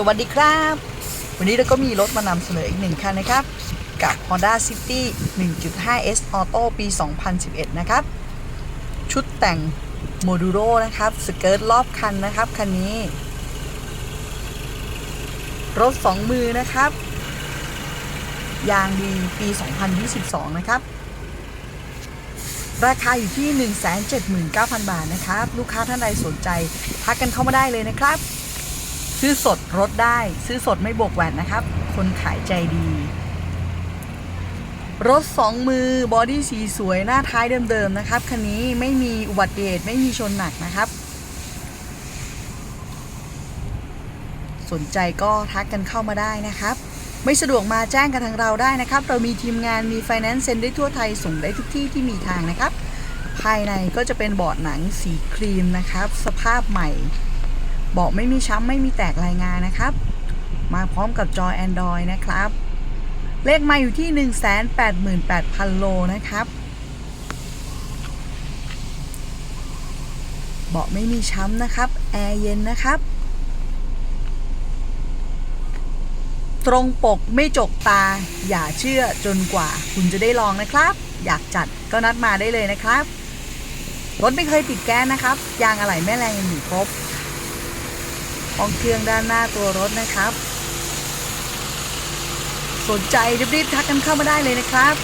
สวัสดีครับ วันนี้เราก็มีรถมานำเสนออีกหนึ่งคันนะครับ กับ Honda City 1.5S Auto ปี 2011 นะครับ ชุดแต่งโมดูโรนะครับ สเกิร์ตรอบคันนะครับ คันนี้ รถ 2 มือนะครับ ยางดีปี 2022 นะครับ ราคาอยู่ที่ 179,000 บาทนะครับ ลูกค้าท่านใดสนใจ ทักกันเข้ามาได้เลยนะครับ ซื้อสดรถได้ ซื้อสดไม่บวกแหวนนะครับ คนขายใจดี รถสองมือบอดี้สีสวยหน้าท้ายเดิมๆนะครับคันนี้ไม่มีอุบัติเหตุไม่มีชนหนักนะครับ สนใจก็ทักกันเข้ามาได้นะครับ ไม่สะดวกมาแจ้งกันทางเราได้นะครับ เรามีทีมงานมีไฟแนนซ์เซ็นได้ทั่วไทยส่งได้ทุกที่ที่มีทางนะครับ ภายในก็จะเป็นเบาะหนังสีครีมนะครับ สภาพใหม่ บาะไม่มีช้ำไม่มีแตกรายงานนะครับ มาพร้อมกับจอ Android นะครับ เลขมาอยู่ที่ 188,000 โลนะครับ เบาะไม่มีช้ำนะครับ แอร์เย็นนะครับ ตรงปกไม่จกตา อย่าเชื่อจนกว่า คุณจะได้ลองนะครับ อยากจัดก็นัดมาได้เลยนะครับ รถไม่เคยติดแก๊สนะครับ ยางอะไหล่แม่แรงยังอยู่ครบ ห้องเครื่องด้านหน้าตัวรถนะครับ สนใจรีบๆทักกันเข้ามาได้เลยนะครับ